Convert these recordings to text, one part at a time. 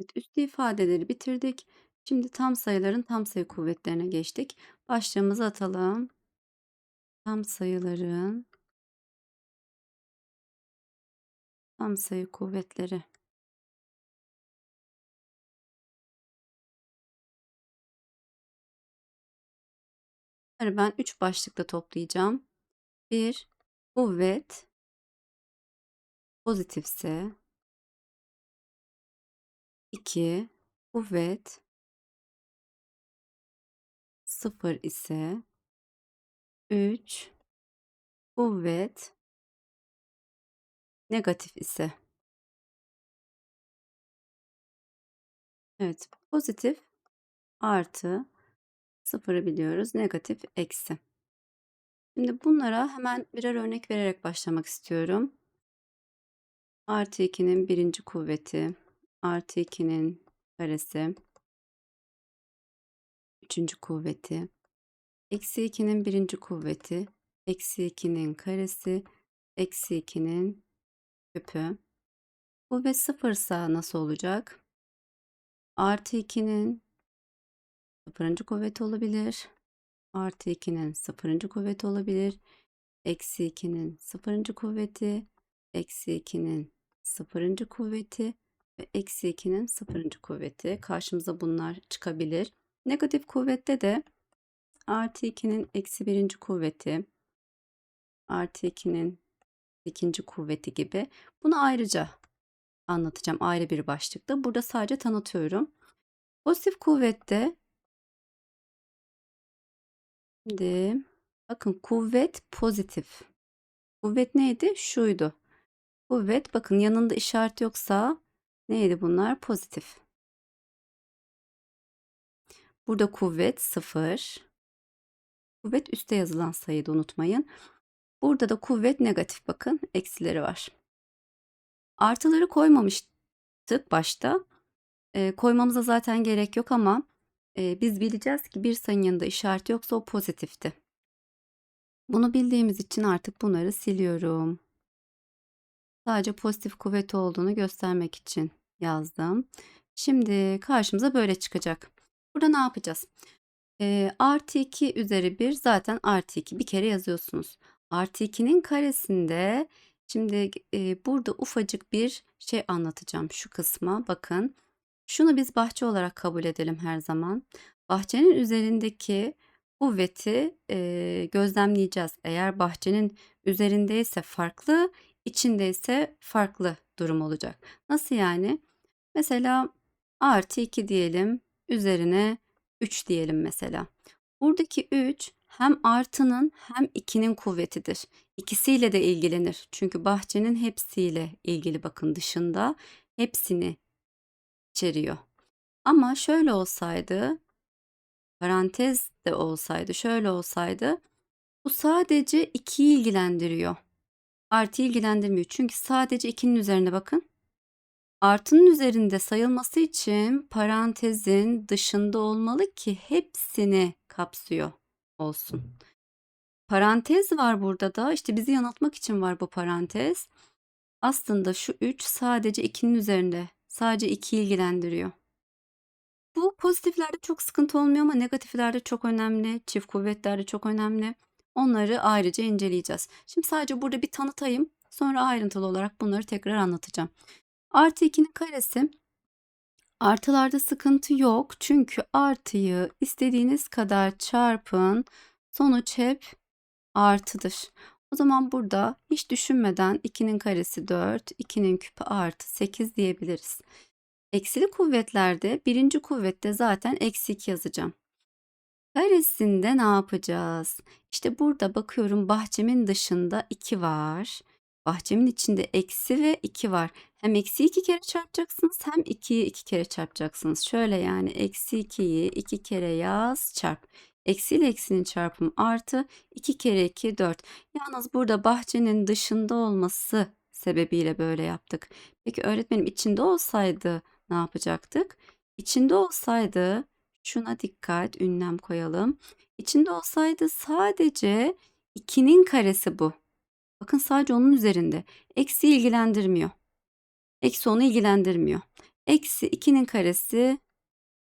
Evet, üstü ifadeleri bitirdik. Şimdi tam sayıların tam sayı kuvvetlerine geçtik. Başlığımızı atalım. Tam sayıların tam sayı kuvvetleri. Ben 3 başlıkta toplayacağım. 1. Kuvvet pozitifse 2. Kuvvet 0 ise 3. Kuvvet negatif ise. Evet, pozitif artı sıfırı biliyoruz. Negatif eksi. Şimdi bunlara hemen birer örnek vererek başlamak istiyorum. Artı 2'nin birinci kuvveti, artı 2'nin karesi, üçüncü kuvveti, eksi 2'nin birinci kuvveti, eksi 2'nin karesi, eksi 2'nin küpü. Kuvvet sıfırsa nasıl olacak? Artı 2'nin sıfırıncı kuvveti olabilir. Artı 2'nin sıfırıncı kuvveti olabilir. Eksi 2'nin sıfırıncı kuvveti. Eksi 2'nin sıfırıncı kuvveti. Eksi 2'nin sıfırıncı kuvveti. Karşımıza bunlar çıkabilir. Negatif kuvvette de artı 2'nin eksi birinci kuvveti. Artı 2'nin ikinci kuvveti gibi. Bunu ayrıca anlatacağım ayrı bir başlıkta. Burada sadece tanıtıyorum. Pozitif kuvvette Şimdi bakın kuvvet pozitif. Kuvvet neydi? Şuydu. Kuvvet bakın yanında işaret yoksa neydi bunlar? Pozitif. Burada kuvvet sıfır. Kuvvet üstte yazılan sayıydı unutmayın. Burada da kuvvet negatif bakın eksileri var. Artıları koymamıştık başta. E, koymamıza zaten gerek yok ama e, biz bileceğiz ki bir sayının yanında işaret yoksa o pozitifti. Bunu bildiğimiz için artık bunları siliyorum. Sadece pozitif kuvvet olduğunu göstermek için yazdım. Şimdi karşımıza böyle çıkacak. Burada ne yapacağız? E, artı 2 üzeri 1 zaten artı 2 bir kere yazıyorsunuz. Artı 2'nin karesinde şimdi e, burada ufacık bir şey anlatacağım şu kısma bakın. Şunu biz bahçe olarak kabul edelim her zaman. Bahçenin üzerindeki kuvveti e, gözlemleyeceğiz. Eğer bahçenin üzerindeyse farklı, içindeyse farklı durum olacak. Nasıl yani? Mesela artı 2 diyelim, üzerine 3 diyelim mesela. Buradaki 3 hem artının hem 2'nin kuvvetidir. İkisiyle de ilgilenir. Çünkü bahçenin hepsiyle ilgili bakın dışında hepsini içeriyor. Ama şöyle olsaydı, parantez de olsaydı, şöyle olsaydı bu sadece 2'yi ilgilendiriyor. Artı ilgilendirmiyor. Çünkü sadece 2'nin üzerine bakın. Artının üzerinde sayılması için parantezin dışında olmalı ki hepsini kapsıyor olsun. Parantez var burada da. İşte bizi yanıltmak için var bu parantez. Aslında şu 3 sadece 2'nin üzerinde. Sadece 2'yi ilgilendiriyor. Bu pozitiflerde çok sıkıntı olmuyor ama negatiflerde çok önemli. Çift kuvvetlerde çok önemli. Onları ayrıca inceleyeceğiz. Şimdi sadece burada bir tanıtayım. Sonra ayrıntılı olarak bunları tekrar anlatacağım. Artı 2'nin karesi. Artılarda sıkıntı yok. Çünkü artıyı istediğiniz kadar çarpın. Sonuç hep artıdır. O zaman burada hiç düşünmeden 2'nin karesi 4, 2'nin küpü artı 8 diyebiliriz. Eksili kuvvetlerde birinci kuvvette zaten eksi 2 yazacağım. Karesinde ne yapacağız? İşte burada bakıyorum bahçemin dışında 2 var. Bahçemin içinde eksi ve 2 var. Hem eksi 2 kere çarpacaksınız hem 2'yi 2 kere çarpacaksınız. Şöyle yani eksi 2'yi 2 kere yaz çarp. Eksi ile eksinin çarpımı artı 2 kere 2 4. Yalnız burada bahçenin dışında olması sebebiyle böyle yaptık. Peki öğretmenim içinde olsaydı ne yapacaktık? İçinde olsaydı şuna dikkat ünlem koyalım. İçinde olsaydı sadece 2'nin karesi bu. Bakın sadece onun üzerinde. Eksi ilgilendirmiyor. Eksi onu ilgilendirmiyor. Eksi 2'nin karesi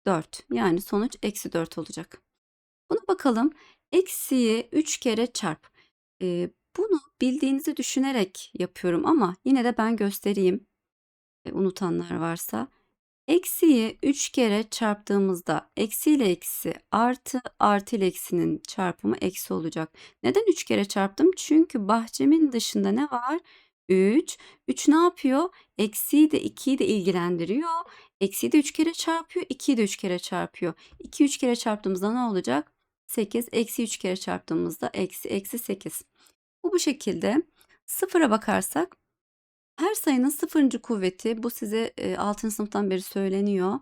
4. Yani sonuç eksi 4 olacak. Buna bakalım. Eksiyi 3 kere çarp. Ee, bunu bildiğinizi düşünerek yapıyorum ama yine de ben göstereyim. E, unutanlar varsa. Eksiyi 3 kere çarptığımızda eksi ile eksi artı artı ile eksinin çarpımı eksi olacak. Neden 3 kere çarptım? Çünkü bahçemin dışında ne var? 3. 3 ne yapıyor? Eksiyi de 2'yi de ilgilendiriyor. Eksiyi de 3 kere çarpıyor. 2'yi de 3 kere çarpıyor. 2 3 kere çarptığımızda ne olacak? 8. Eksi 3 kere çarptığımızda eksi eksi 8. Bu bu şekilde. Sıfıra bakarsak her sayının sıfırıncı kuvveti bu size e, 6. sınıftan beri söyleniyor.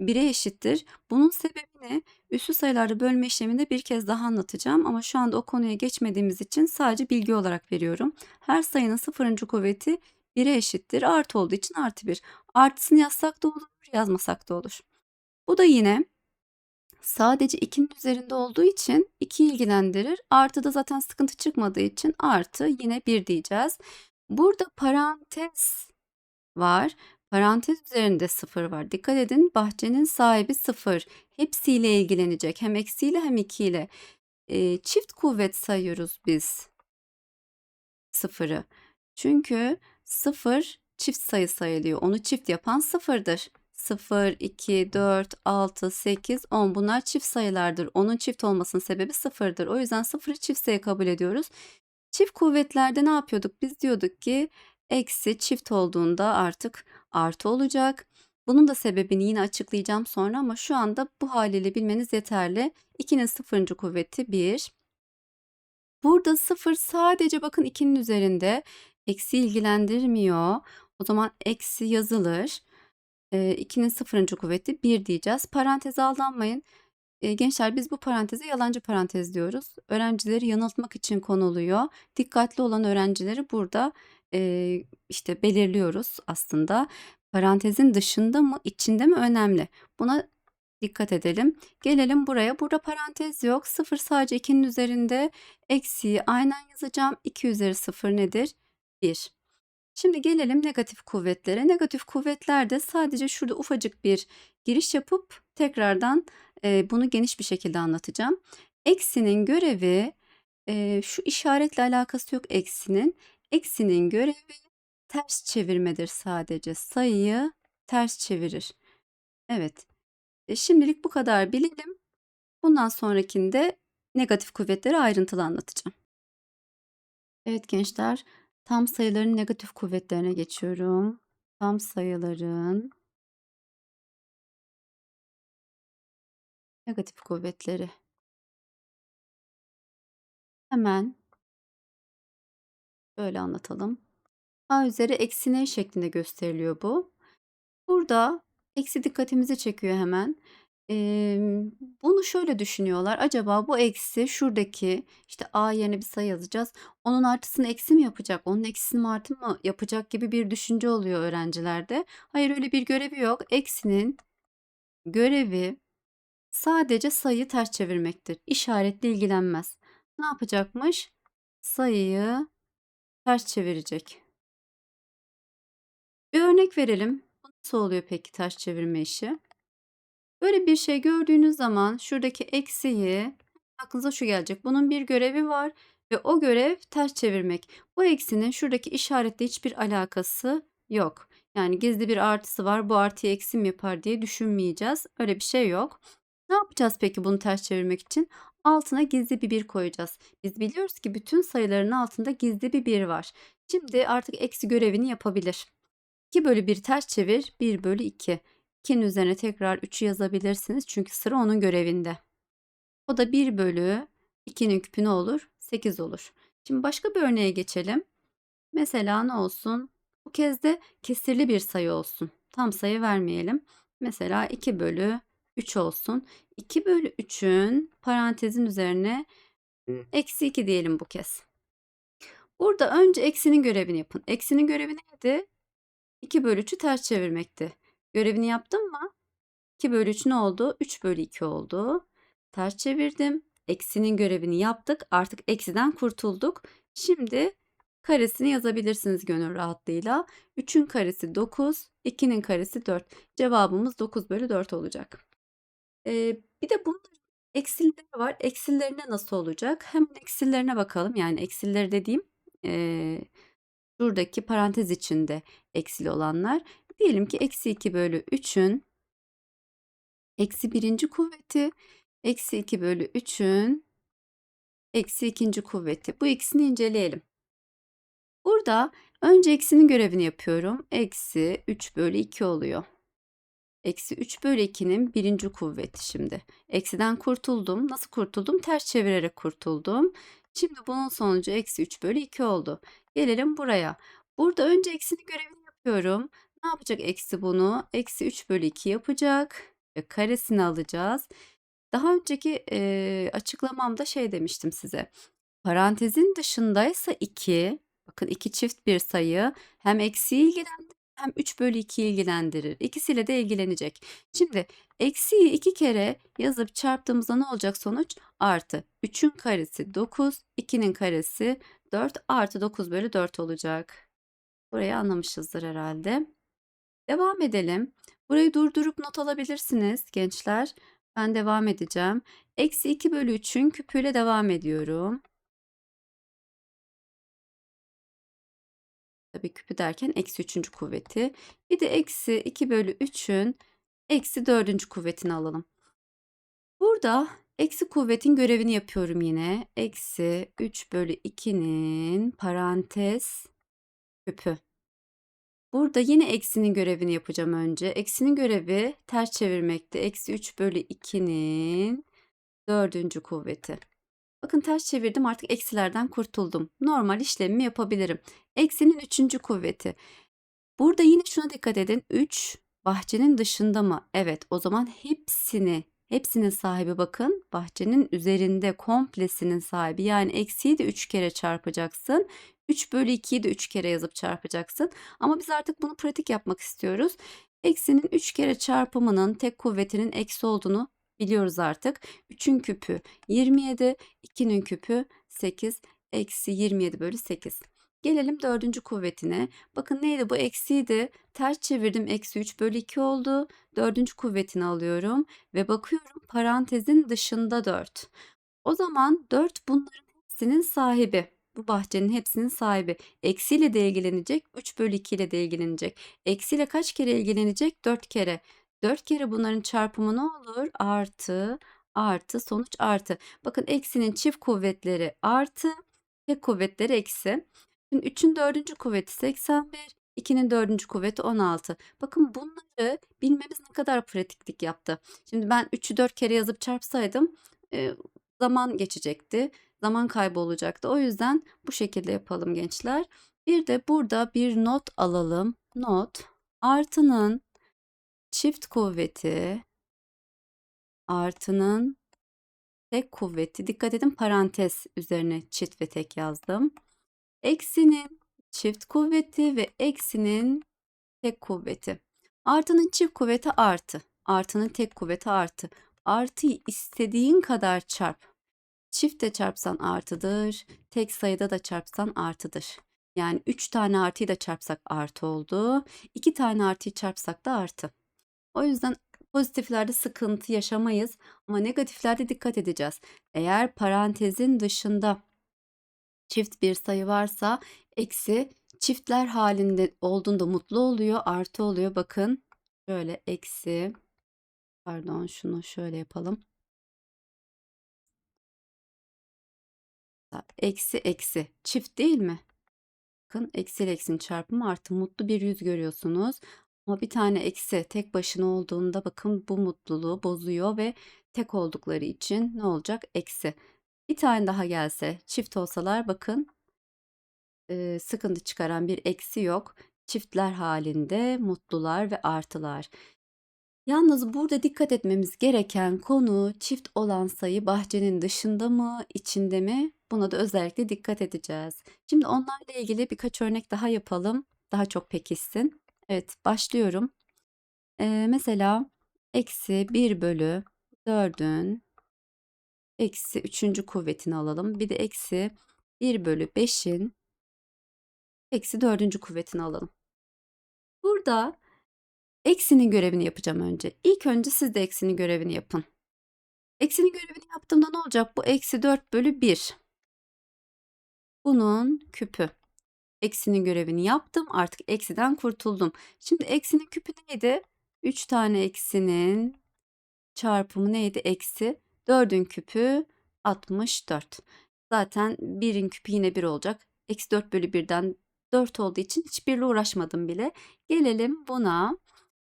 1'e eşittir. Bunun sebebini üslü sayılarda bölme işleminde bir kez daha anlatacağım ama şu anda o konuya geçmediğimiz için sadece bilgi olarak veriyorum. Her sayının sıfırıncı kuvveti 1'e eşittir. Artı olduğu için artı 1. Artısını yazsak da olur, yazmasak da olur. Bu da yine sadece 2'nin üzerinde olduğu için 2 ilgilendirir. Artı da zaten sıkıntı çıkmadığı için artı yine 1 diyeceğiz. Burada parantez var. Parantez üzerinde 0 var. Dikkat edin bahçenin sahibi 0. Hepsiyle ilgilenecek. Hem eksiyle hem 2 ile. E, çift kuvvet sayıyoruz biz 0'ı. Çünkü 0 çift sayı sayılıyor. Onu çift yapan 0'dır. 0, 2, 4, 6, 8, 10 bunlar çift sayılardır. Onun çift olmasının sebebi 0'dır. O yüzden 0'ı çift sayı kabul ediyoruz. Çift kuvvetlerde ne yapıyorduk? Biz diyorduk ki eksi çift olduğunda artık artı olacak. Bunun da sebebini yine açıklayacağım sonra ama şu anda bu haliyle bilmeniz yeterli. 2'nin sıfırıncı kuvveti 1. Burada 0 sadece bakın 2'nin üzerinde. Eksi ilgilendirmiyor. O zaman eksi yazılır. 2'nin sıfırıncı kuvveti 1 diyeceğiz. Paranteze aldanmayın. Gençler biz bu paranteze yalancı parantez diyoruz. Öğrencileri yanıltmak için konuluyor. Dikkatli olan öğrencileri burada e, işte belirliyoruz aslında. Parantezin dışında mı içinde mi önemli. Buna dikkat edelim. Gelelim buraya. Burada parantez yok. 0 sadece 2'nin üzerinde. Eksiği aynen yazacağım. 2 üzeri 0 nedir? 1. Şimdi gelelim negatif kuvvetlere. Negatif kuvvetlerde sadece şurada ufacık bir giriş yapıp tekrardan e, bunu geniş bir şekilde anlatacağım. Eksinin görevi e, şu işaretle alakası yok eksinin. Eksinin görevi ters çevirmedir sadece. Sayıyı ters çevirir. Evet. E, şimdilik bu kadar bilelim. Bundan sonrakinde negatif kuvvetleri ayrıntılı anlatacağım. Evet gençler, tam sayıların negatif kuvvetlerine geçiyorum. Tam sayıların negatif kuvvetleri. Hemen böyle anlatalım. A üzeri eksi n şeklinde gösteriliyor bu. Burada eksi dikkatimizi çekiyor hemen. Eee, bunu şöyle düşünüyorlar. Acaba bu eksi şuradaki işte a yerine bir sayı yazacağız. Onun artısını eksi mi yapacak? Onun eksisini mi artı mı yapacak gibi bir düşünce oluyor öğrencilerde. Hayır öyle bir görevi yok. Eksinin görevi sadece sayıyı ters çevirmektir. İşaretle ilgilenmez. Ne yapacakmış? Sayıyı ters çevirecek. Bir örnek verelim. Nasıl oluyor peki ters çevirme işi? Böyle bir şey gördüğünüz zaman şuradaki eksiyi aklınıza şu gelecek. Bunun bir görevi var ve o görev ters çevirmek. Bu eksinin şuradaki işaretle hiçbir alakası yok. Yani gizli bir artısı var. Bu artıyı eksi mi yapar diye düşünmeyeceğiz. Öyle bir şey yok. Ne yapacağız peki bunu ters çevirmek için? Altına gizli bir bir koyacağız. Biz biliyoruz ki bütün sayıların altında gizli bir bir var. Şimdi artık eksi görevini yapabilir. 2 bölü 1 ters çevir 1 bölü 2. 2'nin üzerine tekrar 3'ü yazabilirsiniz. Çünkü sıra onun görevinde. O da 1 bölü 2'nin küpü ne olur? 8 olur. Şimdi başka bir örneğe geçelim. Mesela ne olsun? Bu kez de kesirli bir sayı olsun. Tam sayı vermeyelim. Mesela 2 bölü 3 olsun. 2 bölü 3'ün parantezin üzerine eksi 2 diyelim bu kez. Burada önce eksinin görevini yapın. Eksinin görevi neydi? 2 bölü 3'ü ters çevirmekti. Görevini yaptım mı? 2 bölü 3 ne oldu? 3 bölü 2 oldu. Ters çevirdim. Eksinin görevini yaptık. Artık eksiden kurtulduk. Şimdi karesini yazabilirsiniz gönül rahatlığıyla. 3'ün karesi 9, 2'nin karesi 4. Cevabımız 9 bölü 4 olacak. Ee, bir de bunların eksileri var. Eksilerine nasıl olacak? Hemen eksilerine bakalım. Yani eksileri dediğim ee, şuradaki parantez içinde eksili olanlar. Diyelim ki eksi 2 bölü 3'ün eksi birinci kuvveti eksi 2 bölü 3'ün eksi ikinci kuvveti. Bu ikisini inceleyelim. Burada önce eksinin görevini yapıyorum. Eksi 3 bölü 2 oluyor. Eksi 3 bölü 2'nin birinci kuvveti şimdi. Eksiden kurtuldum. Nasıl kurtuldum? Ters çevirerek kurtuldum. Şimdi bunun sonucu eksi 3 bölü 2 oldu. Gelelim buraya. Burada önce eksinin görevini yapıyorum. Ne yapacak eksi bunu? Eksi 3 bölü 2 yapacak. Ve karesini alacağız. Daha önceki e, açıklamamda şey demiştim size. Parantezin dışındaysa 2, bakın 2 çift bir sayı hem eksiyi ilgilendirir hem 3 bölü 2'yi ilgilendirir. İkisiyle de ilgilenecek. Şimdi eksiyi 2 kere yazıp çarptığımızda ne olacak sonuç? Artı 3'ün karesi 9, 2'nin karesi 4 artı 9 bölü 4 olacak. Burayı anlamışızdır herhalde. Devam edelim. Burayı durdurup not alabilirsiniz gençler. Ben devam edeceğim. Eksi 2 bölü 3'ün küpüyle devam ediyorum. Tabii küpü derken eksi 3. kuvveti. Bir de eksi 2 bölü 3'ün eksi 4. kuvvetini alalım. Burada eksi kuvvetin görevini yapıyorum yine. Eksi 3 bölü 2'nin parantez küpü. Burada yine eksinin görevini yapacağım önce. Eksinin görevi ters çevirmekte. Eksi 3 bölü 2'nin dördüncü kuvveti. Bakın ters çevirdim artık eksilerden kurtuldum. Normal işlemimi yapabilirim. Eksinin üçüncü kuvveti. Burada yine şuna dikkat edin. 3 bahçenin dışında mı? Evet o zaman hepsini hepsinin sahibi bakın bahçenin üzerinde komplesinin sahibi yani eksiyi de 3 kere çarpacaksın. 3 bölü 2'yi de 3 kere yazıp çarpacaksın. Ama biz artık bunu pratik yapmak istiyoruz. Eksinin 3 kere çarpımının tek kuvvetinin eksi olduğunu biliyoruz artık. 3'ün küpü 27, 2'nin küpü 8, eksi 27 bölü 8. Gelelim dördüncü kuvvetine. Bakın neydi bu eksiydi. Ters çevirdim eksi 3 bölü 2 oldu. Dördüncü kuvvetini alıyorum ve bakıyorum parantezin dışında 4. O zaman 4 bunların hepsinin sahibi. Bu bahçenin hepsinin sahibi. Eksiyle de ilgilenecek, 3 bölü 2 ile de ilgilenecek. Eksiyle kaç kere ilgilenecek? 4 kere. 4 kere bunların çarpımı ne olur? Artı, artı, sonuç artı. Bakın eksinin çift kuvvetleri artı, tek kuvvetleri eksi. Şimdi 3'ün dördüncü kuvveti 81, 2'nin dördüncü kuvveti 16. Bakın bunları bilmemiz ne kadar pratiklik yaptı. Şimdi ben 3'ü 4 kere yazıp çarpsaydım e, zaman geçecekti. Zaman kaybı olacaktı. O yüzden bu şekilde yapalım gençler. Bir de burada bir not alalım. Not artının çift kuvveti artının tek kuvveti. Dikkat edin parantez üzerine çift ve tek yazdım. Eksinin çift kuvveti ve eksinin tek kuvveti. Artının çift kuvveti artı. Artının tek kuvveti artı. Artıyı istediğin kadar çarp. Çifte çarpsan artıdır. Tek sayıda da çarpsan artıdır. Yani 3 tane artıyı da çarpsak artı oldu. 2 tane artıyı çarpsak da artı. O yüzden pozitiflerde sıkıntı yaşamayız ama negatiflerde dikkat edeceğiz. Eğer parantezin dışında çift bir sayı varsa eksi çiftler halinde olduğunda mutlu oluyor, artı oluyor. Bakın şöyle eksi pardon şunu şöyle yapalım. Eksi eksi çift değil mi? Bakın eksi eksinin çarpımı artı mutlu bir yüz görüyorsunuz. Ama bir tane eksi tek başına olduğunda bakın bu mutluluğu bozuyor ve tek oldukları için ne olacak? Eksi. Bir tane daha gelse çift olsalar bakın e, sıkıntı çıkaran bir eksi yok. Çiftler halinde mutlular ve artılar. Yalnız burada dikkat etmemiz gereken konu çift olan sayı bahçenin dışında mı, içinde mi? Buna da özellikle dikkat edeceğiz. Şimdi onlarla ilgili birkaç örnek daha yapalım. Daha çok pekişsin. Evet, başlıyorum. Ee, mesela eksi 1 bölü 4'ün eksi 3. kuvvetini alalım. Bir de eksi 1 bölü 5'in Eksi dördüncü kuvvetini alalım. Burada eksinin görevini yapacağım önce. İlk önce siz de eksinin görevini yapın. Eksinin görevini yaptığımda ne olacak? Bu eksi 4 bölü 1. Bunun küpü. Eksinin görevini yaptım. Artık eksiden kurtuldum. Şimdi eksinin küpü neydi? 3 tane eksinin çarpımı neydi? Eksi 4'ün küpü 64. Zaten 1'in küpü yine 1 olacak. Eksi 4 bölü 1'den 4 olduğu için hiçbirle uğraşmadım bile. Gelelim buna.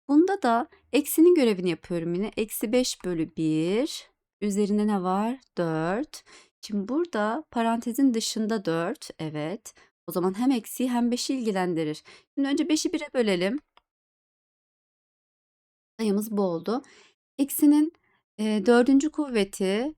Bunda da eksinin görevini yapıyorum yine. Eksi 5 bölü 1. Üzerine ne var? 4. Şimdi burada parantezin dışında 4. Evet. O zaman hem eksiği hem 5'i ilgilendirir. Şimdi önce 5'i 1'e bölelim. Sayımız bu oldu. Eksinin e, dördüncü kuvveti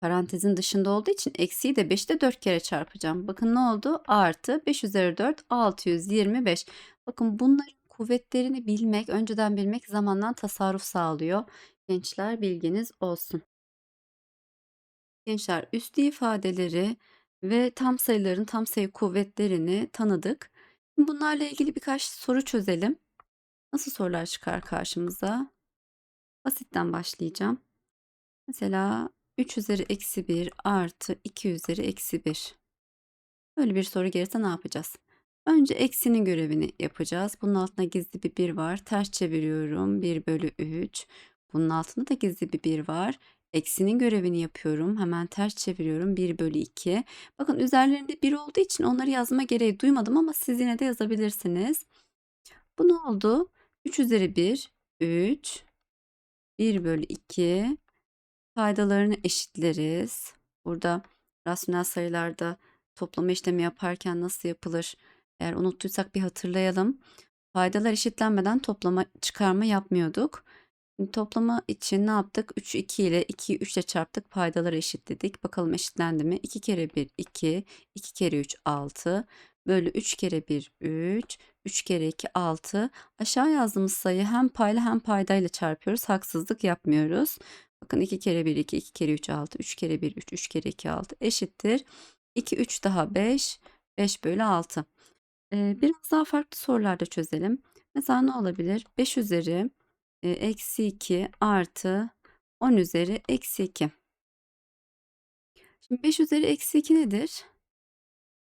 parantezin dışında olduğu için eksiği de 5'te 4 kere çarpacağım. Bakın ne oldu? Artı 5 üzeri 4 625. Bakın bunların kuvvetlerini bilmek, önceden bilmek zamandan tasarruf sağlıyor. Gençler bilginiz olsun. Gençler üstü ifadeleri ve tam sayıların tam sayı kuvvetlerini tanıdık. Bunlarla ilgili birkaç soru çözelim. Nasıl sorular çıkar karşımıza? Basitten başlayacağım. Mesela 3 üzeri eksi 1 artı 2 üzeri eksi 1. Böyle bir soru gelirse ne yapacağız? Önce eksinin görevini yapacağız. Bunun altında gizli bir 1 var. Ters çeviriyorum. 1 bölü 3. Bunun altında da gizli bir 1 var. Eksinin görevini yapıyorum. Hemen ters çeviriyorum. 1 bölü 2. Bakın üzerlerinde 1 olduğu için onları yazma gereği duymadım ama siz yine de yazabilirsiniz. Bu ne oldu? 3 üzeri 1, 3. 1 bölü 2. Paydalarını eşitleriz. Burada rasyonel sayılarda toplama işlemi yaparken nasıl yapılır? Eğer unuttuysak bir hatırlayalım. Paydalar eşitlenmeden toplama çıkarma yapmıyorduk. Toplama için ne yaptık? 3 2 ile 2'yi 3 ile çarptık. Paydaları eşitledik. Bakalım eşitlendi mi? 2 kere 1 2, 2 kere 3 6 bölü 3 kere 1 3, 3 kere 2 6. Aşağı yazdığımız sayı hem payla hem paydayla çarpıyoruz. Haksızlık yapmıyoruz. Bakın 2 kere 1 2, 2 kere 3 6, 3 kere 1 3, 3 kere 2 6 eşittir. 2 3 daha 5, 5 bölü 6. Ee, biraz daha farklı sorularda çözelim. Mesela ne olabilir? 5 üzeri eksi 2 artı 10 üzeri eksi 2. Şimdi 5 üzeri eksi 2 nedir?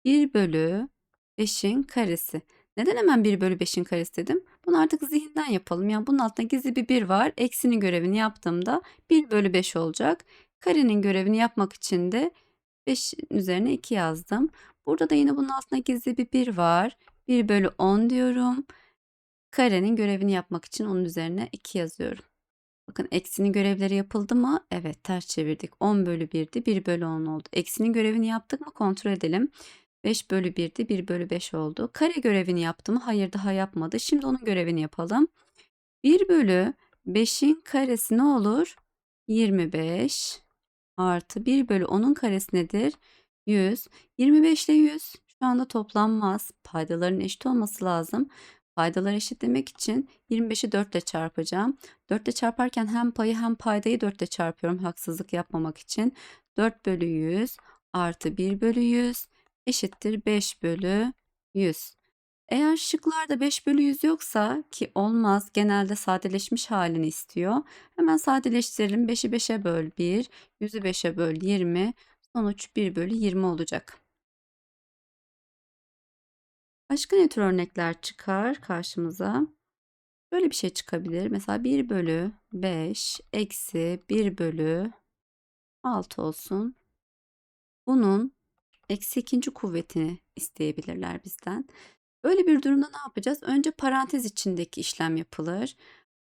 1 bölü 5'in karesi. Neden hemen 1 bölü 5'in karesi dedim? Bunu artık zihinden yapalım. Yani bunun altında gizli bir 1 var. Eksinin görevini yaptığımda 1 bölü 5 olacak. Karenin görevini yapmak için de 5'in üzerine 2 yazdım. Burada da yine bunun altında gizli bir 1 var. 1 bölü 10 diyorum. Karenin görevini yapmak için onun üzerine 2 yazıyorum. Bakın eksinin görevleri yapıldı mı? Evet ters çevirdik. 10 bölü 1'di 1 bölü 10 oldu. Eksinin görevini yaptık mı? Kontrol edelim. 5 bölü 1'di 1 bölü 5 oldu. Kare görevini yaptı mı? Hayır daha yapmadı. Şimdi onun görevini yapalım. 1 bölü 5'in karesi ne olur? 25 artı 1 bölü 10'un karesi nedir? 100. 25 ile 100 şu anda toplanmaz. Paydaların eşit olması lazım. Paydaları eşitlemek için 25'i 4 ile çarpacağım. 4 ile çarparken hem payı hem paydayı 4 ile çarpıyorum haksızlık yapmamak için. 4 bölü 100 artı 1 bölü 100 eşittir 5 bölü 100. Eğer şıklarda 5 bölü 100 yoksa ki olmaz genelde sadeleşmiş halini istiyor. Hemen sadeleştirelim. 5'i 5'e böl 1, 100'ü 5'e böl 20. Sonuç 1 bölü 20 olacak. Başka ne tür örnekler çıkar karşımıza? Böyle bir şey çıkabilir. Mesela 1 bölü 5 eksi 1 bölü 6 olsun. Bunun eksi ikinci kuvvetini isteyebilirler bizden. Böyle bir durumda ne yapacağız? Önce parantez içindeki işlem yapılır.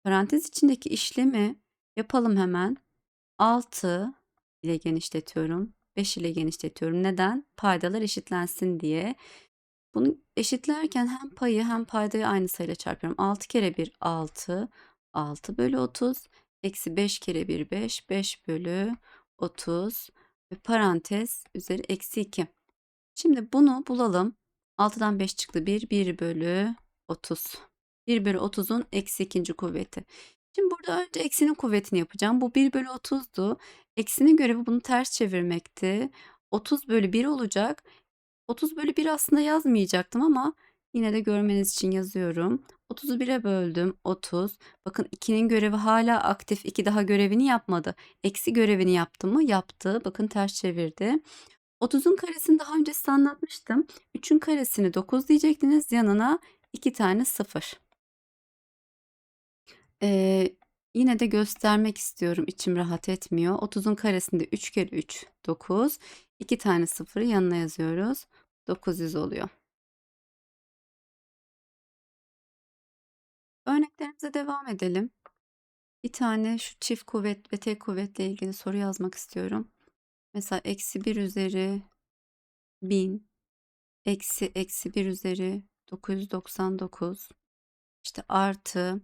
Parantez içindeki işlemi yapalım hemen. 6 ile genişletiyorum. 5 ile genişletiyorum. Neden? Paydalar eşitlensin diye. Bunu eşitlerken hem payı hem paydayı aynı sayıyla çarpıyorum. 6 kere 1 6. 6 bölü 30. Eksi 5 kere 1 5. 5 bölü 30. Ve parantez üzeri eksi 2. Şimdi bunu bulalım. 6'dan 5 çıktı 1. 1 bölü 30. 1 bölü 30'un eksi ikinci kuvveti. Şimdi burada önce eksinin kuvvetini yapacağım. Bu 1 bölü 30'du. Eksinin görevi bunu ters çevirmekti. 30 bölü 1 olacak. 30 bölü 1 aslında yazmayacaktım ama yine de görmeniz için yazıyorum. 30'u 1'e böldüm. 30. Bakın 2'nin görevi hala aktif. 2 daha görevini yapmadı. Eksi görevini yaptı mı? Yaptı. Bakın ters çevirdi. 30'un karesini daha önce size anlatmıştım. 3'ün karesini 9 diyecektiniz. Yanına 2 tane 0. Ee, yine de göstermek istiyorum. İçim rahat etmiyor. 30'un karesinde 3 kere 3 9. 2 tane 0'ı yanına yazıyoruz. 900 oluyor. Örneklerimize devam edelim. Bir tane şu çift kuvvet ve tek kuvvetle ilgili soru yazmak istiyorum. Mesela eksi 1 üzeri 1000 eksi eksi 1 üzeri 999 işte artı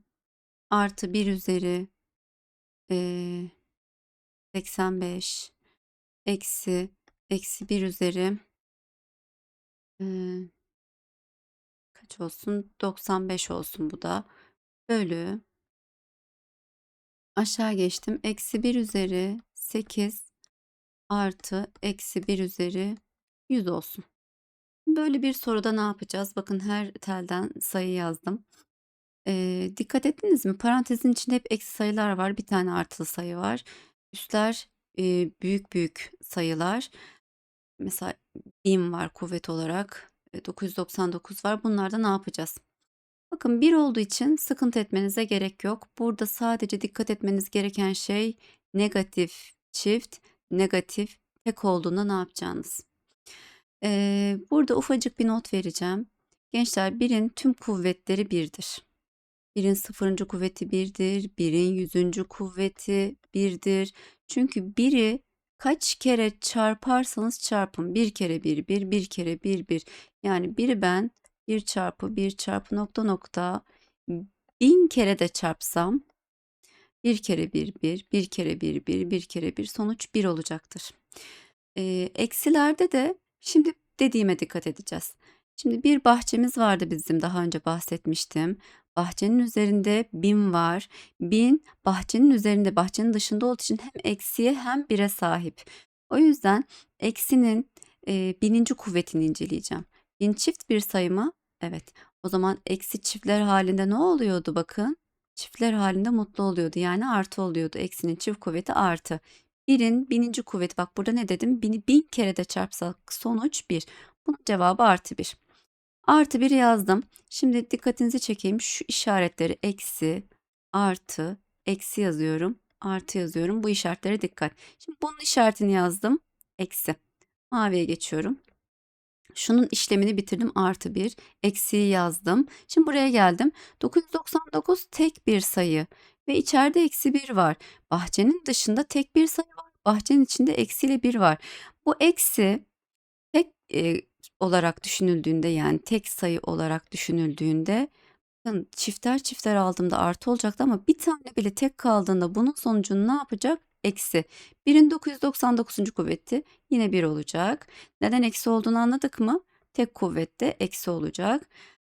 artı 1 üzeri eee 85 eksi eksi 1 üzeri eee, kaç olsun 95 olsun bu da bölü aşağı geçtim eksi 1 üzeri 8 artı eksi 1 üzeri 100 olsun. Böyle bir soruda ne yapacağız? Bakın her telden sayı yazdım. Ee, dikkat ettiniz mi? Parantezin içinde hep eksi sayılar var. Bir tane artılı sayı var. Üstler e, büyük büyük sayılar. Mesela 1000 var kuvvet olarak. e, 999 var. Bunlarda ne yapacağız? Bakın 1 olduğu için sıkıntı etmenize gerek yok. Burada sadece dikkat etmeniz gereken şey negatif çift, negatif tek olduğunda ne yapacağınız. Ee, burada ufacık bir not vereceğim. Gençler birin tüm kuvvetleri birdir. Birin sıfırıncı kuvveti birdir, birin yüzüncü kuvveti birdir. Çünkü biri kaç kere çarparsanız çarpın. Bir kere bir, bir, bir kere bir, bir. Yani biri ben bir çarpı bir çarpı nokta nokta bin kere de çarpsam bir kere bir, bir, bir kere bir, bir, bir kere bir sonuç bir olacaktır. Ee, eksilerde de şimdi dediğime dikkat edeceğiz. Şimdi bir bahçemiz vardı bizim daha önce bahsetmiştim. Bahçenin üzerinde bin var. Bin bahçenin üzerinde bahçenin dışında olduğu için hem eksiye hem bire sahip. O yüzden eksinin e, bininci kuvvetini inceleyeceğim. Bin çift bir sayı mı? Evet. O zaman eksi çiftler halinde ne oluyordu bakın? Çiftler halinde mutlu oluyordu. Yani artı oluyordu. Eksinin çift kuvveti artı. Birin bininci kuvveti bak burada ne dedim? Bini bin kere de çarpsak sonuç bir. Bunun cevabı artı bir. Artı bir yazdım. Şimdi dikkatinizi çekeyim. Şu işaretleri eksi, artı, eksi yazıyorum. Artı yazıyorum. Bu işaretlere dikkat. Şimdi bunun işaretini yazdım. Eksi. Maviye geçiyorum. Şunun işlemini bitirdim. Artı bir. Eksiği yazdım. Şimdi buraya geldim. 999 tek bir sayı. Ve içeride eksi bir var. Bahçenin dışında tek bir sayı var. Bahçenin içinde eksiyle bir var. Bu eksi tek e, olarak düşünüldüğünde yani tek sayı olarak düşünüldüğünde bakın çifter çifter aldığımda artı olacaktı ama bir tane bile tek kaldığında bunun sonucunu ne yapacak? Eksi. 1'in 999. kuvveti yine 1 olacak. Neden eksi olduğunu anladık mı? Tek kuvvette eksi olacak.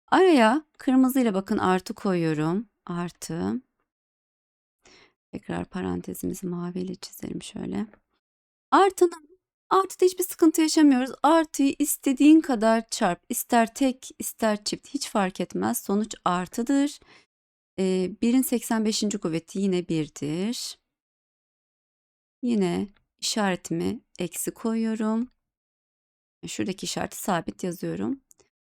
Araya kırmızıyla bakın artı koyuyorum. Artı. Tekrar parantezimizi maviyle çizelim şöyle. Artının Artıda hiçbir sıkıntı yaşamıyoruz. Artıyı istediğin kadar çarp. İster tek ister çift hiç fark etmez. Sonuç artıdır. Ee, 1'in 85. kuvveti yine 1'dir. Yine işaretimi eksi koyuyorum. Şuradaki işareti sabit yazıyorum.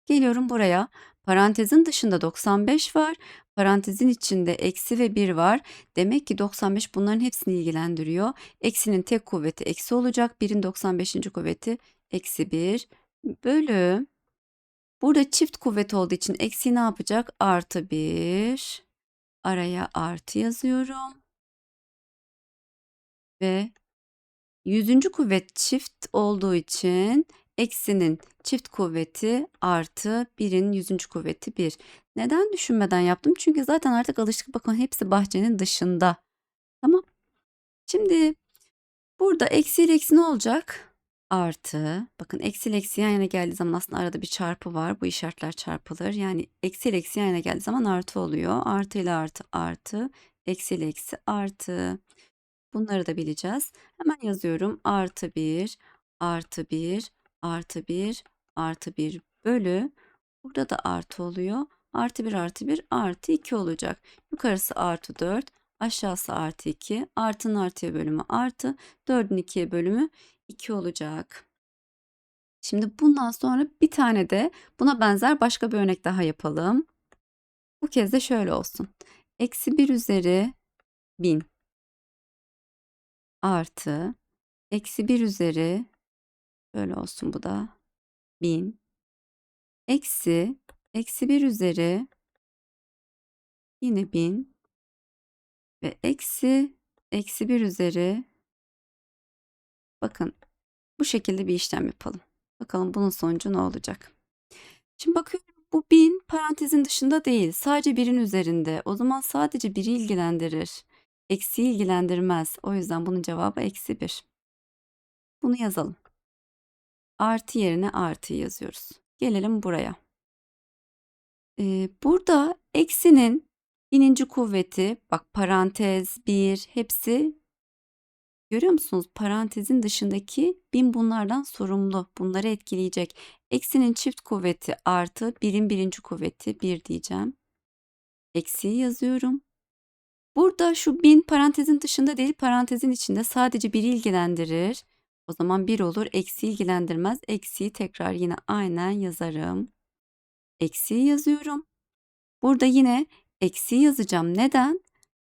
Geliyorum buraya. Parantezin dışında 95 var. Parantezin içinde eksi ve 1 var. Demek ki 95 bunların hepsini ilgilendiriyor. Eksinin tek kuvveti eksi olacak. 1'in 95. kuvveti eksi 1 bölü. Burada çift kuvvet olduğu için eksi ne yapacak? Artı 1. Araya artı yazıyorum. Ve 100. kuvvet çift olduğu için eksinin çift kuvveti artı 1'in 100. kuvveti 1. Neden düşünmeden yaptım? Çünkü zaten artık alıştık bakın hepsi bahçenin dışında. Tamam. Şimdi burada eksi ile eksi ne olacak? Artı. Bakın eksi ile eksi yan yana geldiği zaman aslında arada bir çarpı var. Bu işaretler çarpılır. Yani eksi ile eksi yan yana geldiği zaman artı oluyor. Artı ile artı artı. Eksi ile eksi artı. Bunları da bileceğiz. Hemen yazıyorum. Artı 1, artı 1, artı 1, artı 1 bölü. Burada da artı oluyor. Artı 1 artı 1 artı 2 olacak. Yukarısı artı 4. Aşağısı artı 2. Artının artıya bölümü artı. 4'ün 2'ye bölümü 2 olacak. Şimdi bundan sonra bir tane de buna benzer başka bir örnek daha yapalım. Bu kez de şöyle olsun. Eksi 1 üzeri 1000 artı eksi 1 üzeri böyle olsun bu da 1000 eksi eksi 1 üzeri yine 1000 ve eksi eksi 1 üzeri bakın bu şekilde bir işlem yapalım. Bakalım bunun sonucu ne olacak? Şimdi bakıyorum bu 1000 parantezin dışında değil. Sadece 1'in üzerinde. O zaman sadece 1'i ilgilendirir. Eksiği ilgilendirmez. O yüzden bunun cevabı eksi 1. Bunu yazalım. Artı yerine artı yazıyoruz. Gelelim buraya. Ee, burada eksinin bininci kuvveti, bak parantez, 1 hepsi görüyor musunuz? Parantezin dışındaki bin bunlardan sorumlu. Bunları etkileyecek. Eksinin çift kuvveti artı birin birinci kuvveti 1 diyeceğim. Eksiği yazıyorum. Burada şu bin parantezin dışında değil parantezin içinde sadece biri ilgilendirir. O zaman 1 olur. Eksi ilgilendirmez. Eksiği tekrar yine aynen yazarım. Eksiği yazıyorum. Burada yine eksiği yazacağım. Neden?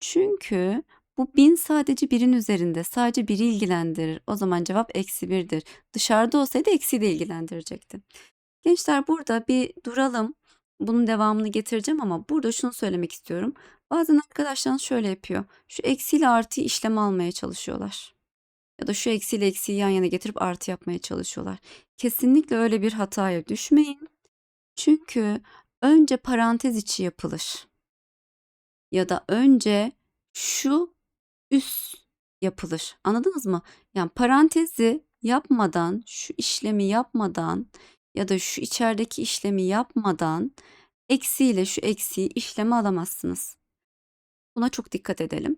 Çünkü bu 1000 sadece birin üzerinde. Sadece biri ilgilendirir. O zaman cevap eksi 1'dir. Dışarıda olsaydı eksi de ilgilendirecekti. Gençler burada bir duralım. Bunun devamını getireceğim ama burada şunu söylemek istiyorum. Bazen arkadaşlarınız şöyle yapıyor. Şu eksiyle artıyı işlem almaya çalışıyorlar. Ya da şu eksiyle eksiği yan yana getirip artı yapmaya çalışıyorlar. Kesinlikle öyle bir hataya düşmeyin. Çünkü önce parantez içi yapılır. Ya da önce şu üst yapılır. Anladınız mı? Yani parantezi yapmadan, şu işlemi yapmadan ya da şu içerideki işlemi yapmadan eksiyle şu eksiği işleme alamazsınız. Buna çok dikkat edelim.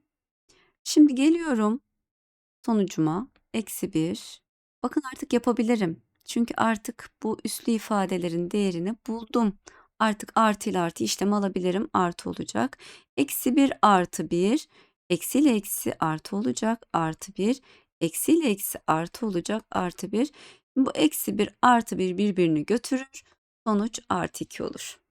Şimdi geliyorum sonucuma. Eksi 1. Bakın artık yapabilirim. Çünkü artık bu üslü ifadelerin değerini buldum. Artık artı ile artı işlemi alabilirim. Artı olacak. Eksi 1 artı 1. Eksi ile eksi artı olacak. Artı 1. Eksi ile eksi artı olacak. Artı 1. Bu eksi 1 artı 1 birbirini götürür. Sonuç artı 2 olur.